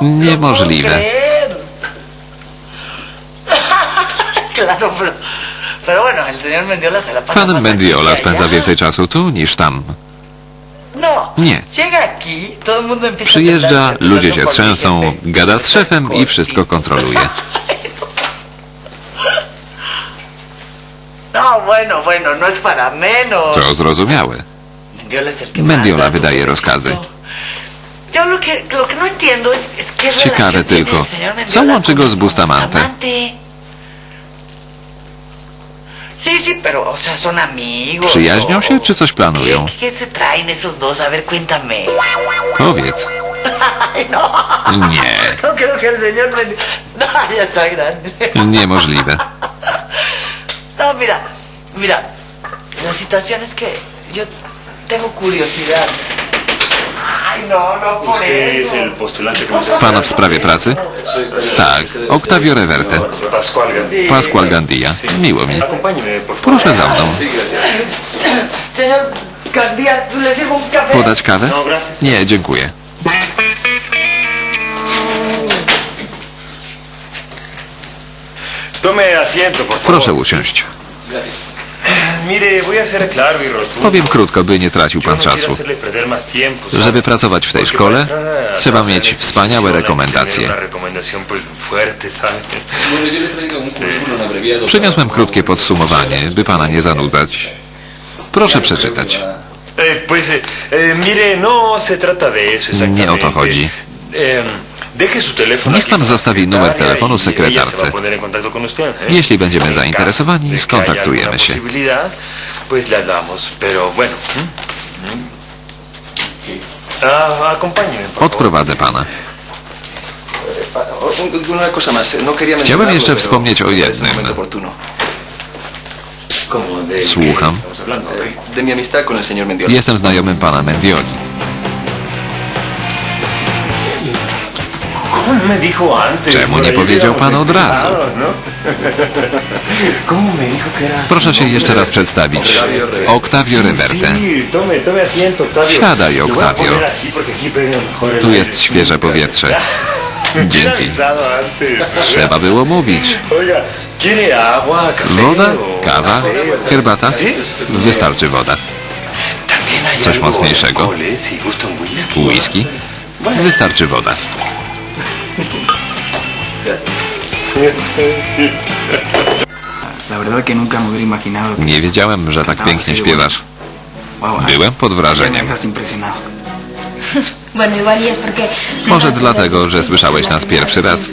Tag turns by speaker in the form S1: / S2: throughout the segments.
S1: Niemożliwe. Pan Mendiola spędza więcej czasu tu niż tam.
S2: No,
S1: Nie. Przyjeżdża, ludzie się trzęsą, gada z szefem i wszystko kontroluje.
S2: No, no.
S1: To zrozumiałe.
S2: Mendiola
S1: wydaje
S2: pobrecito.
S1: rozkazy.
S2: Yo lo que, lo que no entiendo es, es qué
S1: Ciekawe
S2: relación tiene
S1: tylko,
S2: el señor
S1: co
S2: Mendiola
S1: łączy go z Bustamante?
S2: Bustamante. Sí, sí, pero, o sea, son amigos.
S1: Przyjaźnią
S2: o-
S1: się, czy coś planują?
S2: ¿Qué, qué se traen esos dos? A ver, cuéntame.
S1: Powiedz.
S2: Ay, no.
S1: Nie.
S2: No creo que el señor Mendiola... No, ya está grande.
S1: Niemożliwe.
S2: No, mira, mira, la situación es que yo tengo curiosidad. No, no por
S3: Usted es
S2: eso.
S3: el postulante que nos
S1: Pan w sprawie pracy? Tak, Octavio Reverte.
S3: Pascual.
S1: Pascual Gandia. Miło mi. Proszę za mną. Podać kawę?
S3: No.
S1: Nie, dziękuję. Proszę usiąść. Powiem krótko, by nie tracił pan
S3: no
S1: czasu. Żeby pracować w tej szkole, trzeba mieć wspaniałe rekomendacje.
S4: currículum abreviado.
S1: Przyniosłem krótkie podsumowanie, by pana nie zanudzać. Proszę przeczytać.
S3: Eh, eh, eh, no.
S1: Nie o to chodzi.
S3: Eh,
S1: Niech pan zostawi numer
S3: secretaria
S1: telefonu
S3: y
S1: sekretarce.
S3: ¿eh?
S1: Jeśli będziemy zainteresowani, skontaktujemy się.
S3: alguna posibilidad, pues le hablamos, pero bueno. ¿m? Ah.
S1: Odprowadzę pana.
S4: Más, no
S1: Chciałbym jeszcze wspomnieć o jednym.
S4: momento oportuno.
S3: ¿Cómo? ¿De qué
S1: Słucham. Jestem znajomym pana Mendioli. Czemu nie powiedział pan od razu?
S3: ¿no? ¿Cómo me dijo que era
S1: Proszę się jeszcze raz przedstawić. Octavio Reverte. Siadaj, Octavio. Tu jest świeże powietrze. Dzięki. Trzeba było mówić.
S3: Oiga, ¿quiere agua, café
S1: Woda, kawa, herbata? Wystarczy woda. Coś mocniejszego.
S3: Whisky?
S1: Wystarczy woda.
S5: La verdad que nunca me hubiera imaginado que
S1: Nie wiedziałem, że tak pięknie śpiewasz. Byłem pod wrażeniem.
S6: y.
S1: Może dlatego, że słyszałeś nas pierwszy raz.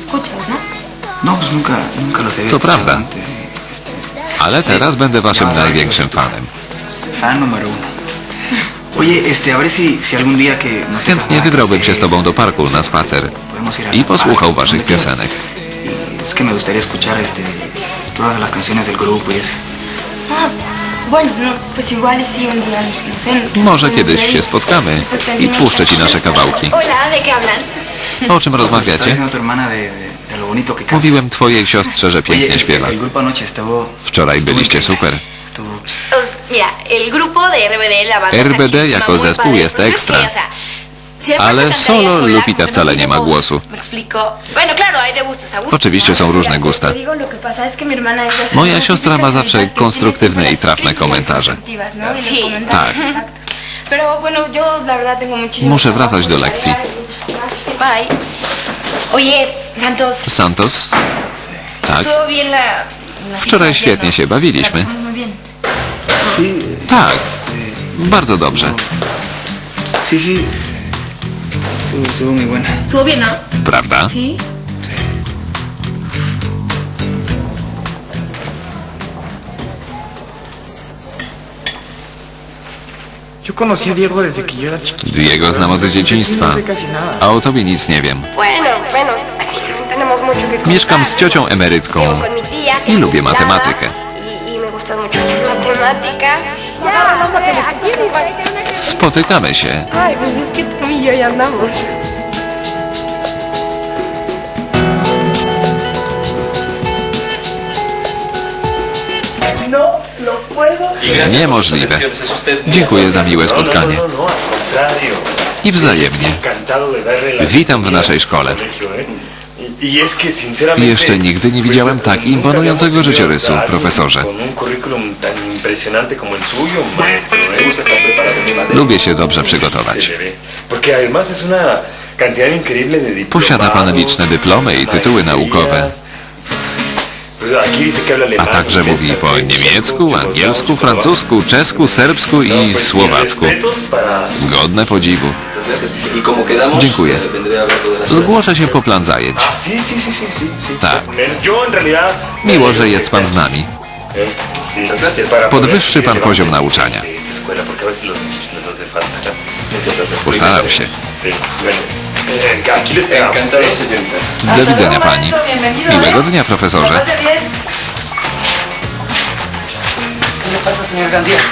S6: ¿no?
S5: No,
S1: To prawda.
S5: y,
S1: Ale teraz będę waszym największym fanem.
S5: fan número uno.
S1: Chętnie wybrałbym się z tobą do parku na spacer i posłuchał waszych piosenek.
S5: Es que me gustaría escuchar este, todas las canciones del grupo y eso.
S6: Bueno, pues igual sí un día, sé.
S1: Może kiedyś się spotkamy i puszczę ci nasze kawałki. O czym rozmawiacie? Mówiłem twojej siostrze, że pięknie śpiewa. Wczoraj byliście super.
S5: Estuvo...
S6: Pues, mira, el grupo de RBD, la banda
S1: RBD
S6: está chidísima,
S1: jako zespół jest
S6: Pero ¿sabes
S1: ekstra. Ale solo Lupita wcale nie ma głosu. Oczywiście
S6: ¿no?
S1: są różne gusta. Moja siostra ma zawsze konstruktywne i trafne komentarze.
S6: ¿no? Y
S1: Tak. Muszę wracać do lekcji.
S6: Santos,
S1: Santos? Tak.
S6: ¿todo bien la... la
S1: Wczoraj świetnie
S6: ¿no?
S1: się bawiliśmy. Tak. Bardzo dobrze.
S5: sí, sí. Estuvo, estuvo muy buena.
S6: ¿Estuvo bien, no?
S1: Prawda?
S6: Sí.
S7: Diego desde que yo era chiquito.
S1: Diego znam od dzieciństwa, a o tobie nic nie wiem. Mieszkam z ciocią emerytką i lubię matematykę. Spotykamy się.
S2: No,
S4: no
S1: Niemożliwe. Dziękuję za miłe spotkanie.
S3: I wzajemnie. Witam w naszej szkole. Jeszcze nigdy nie widziałem tak imponującego życiorysu, profesorze. Lubię się dobrze przygotować. Posiada pan liczne dyplomy i tytuły naukowe a także mówi po niemiecku, angielsku, francusku, czesku, serbsku i słowacku. Godne podziwu. Dziękuję. Zgłoszę się po plan zajęć. Tak. Miło, że jest Pan z nami. Podwyższy Pan poziom nauczania. Postaram się. Do widzenia pani. Miłego dnia, profesorze.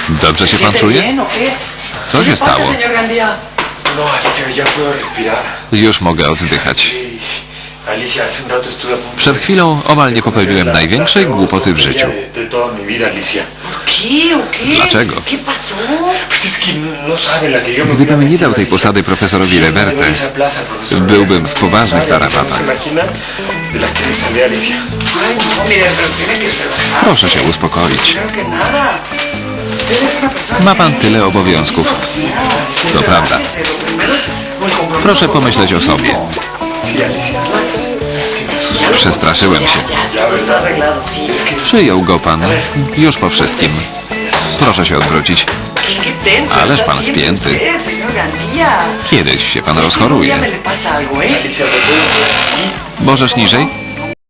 S3: Dobrze się pan czuje? Co się stało? Już mogę oddychać. Przed chwilą omal nie popełniłem największej głupoty w życiu. Dlaczego? Gdybym nie dał tej posady profesorowi Reverte, byłbym w poważnych tarapatach. Proszę się uspokoić. Ma pan tyle obowiązków. To prawda. Proszę pomyśleć o sobie. Przestraszyłem się. Przyjął go pan już po wszystkim. Proszę się odwrócić. Ależ pan spięty. Kiedyś się pan rozchoruje. Możesz niżej?